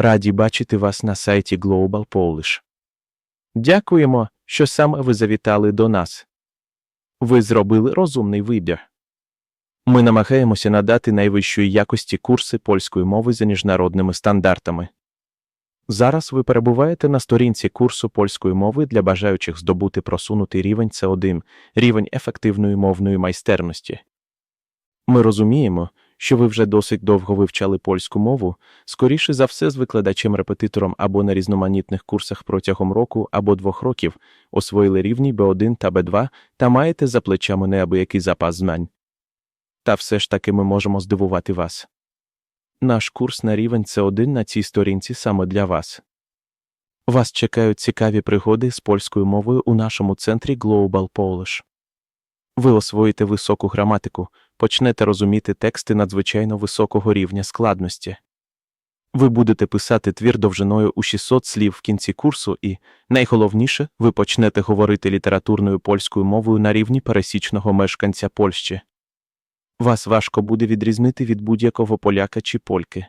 Раді бачити вас на сайті Global Polish. Дякуємо, що саме ви завітали до нас. Ви зробили розумний вибір. Ми намагаємося надати найвищої якості курси польської мови за міжнародними стандартами. Зараз ви перебуваєте на сторінці курсу польської мови для бажаючих здобути просунутий рівень С1, рівень ефективної мовної майстерності. Ми розуміємо, що ви вже досить довго вивчали польську мову, скоріше за все з викладачем-репетитором або на різноманітних курсах протягом року або двох років, освоїли рівні Б1 та Б2 та маєте за плечами неабиякий запас знань. Та все ж таки ми можемо здивувати вас. Наш курс на рівень С1 на цій сторінці саме для вас. Вас чекають цікаві пригоди з польською мовою у нашому центрі Global Polish. Ви освоїте високу граматику, почнете розуміти тексти надзвичайно високого рівня складності. Ви будете писати твір довжиною у 600 слів в кінці курсу і, найголовніше, ви почнете говорити літературною польською мовою на рівні пересічного мешканця Польщі. Вас важко буде відрізнити від будь-якого поляка чи польки.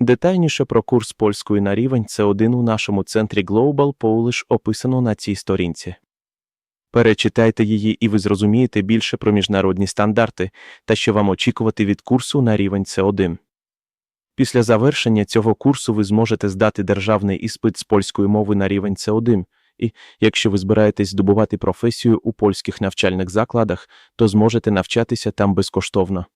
Детальніше про курс польської на рівень С1 у нашому центрі Global Polish описано на цій сторінці. Перечитайте її і ви зрозумієте більше про міжнародні стандарти та що вам очікувати від курсу на рівень С1. Після завершення цього курсу ви зможете здати державний іспит з польської мови на рівень С1, і, якщо ви збираєтесь здобувати професію у польських навчальних закладах, то зможете навчатися там безкоштовно.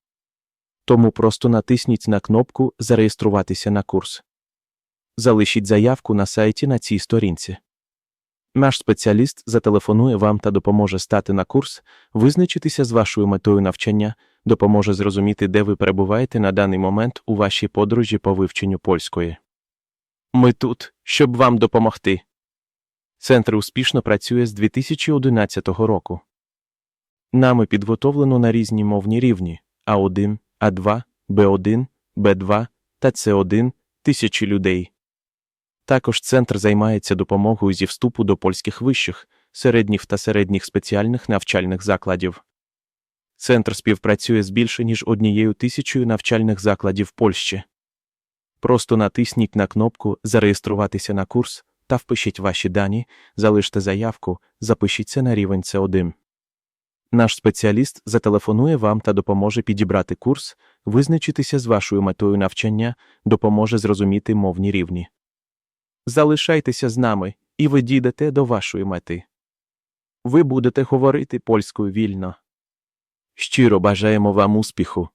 Тому просто натисніть на кнопку Зареєструватися на курс. Залишіть заявку на сайті на цій сторінці. Наш спеціаліст зателефонує вам та допоможе стати на курс, визначитися з вашою метою навчання, допоможе зрозуміти, де ви перебуваєте на даний момент у вашій подорожі по вивченню польської. Ми тут, щоб вам допомогти. Центр успішно працює з 2011 року. Нами підготовлено на різні мовні рівні А1, А2, Б1, Б2 та С1 тисячі людей. Також центр займається допомогою зі вступу до польських вищих, середніх та середніх спеціальних навчальних закладів. Центр співпрацює з більше ніж однією тисячою навчальних закладів Польщі. Просто натисніть на кнопку Зареєструватися на курс та впишіть ваші дані, залиште заявку, запишіться на рівень С1. Наш спеціаліст зателефонує вам та допоможе підібрати курс, визначитися з вашою метою навчання, допоможе зрозуміти мовні рівні. Залишайтеся з нами, і ви дійдете до вашої мети. Ви будете говорити польською вільно. Щиро бажаємо вам успіху.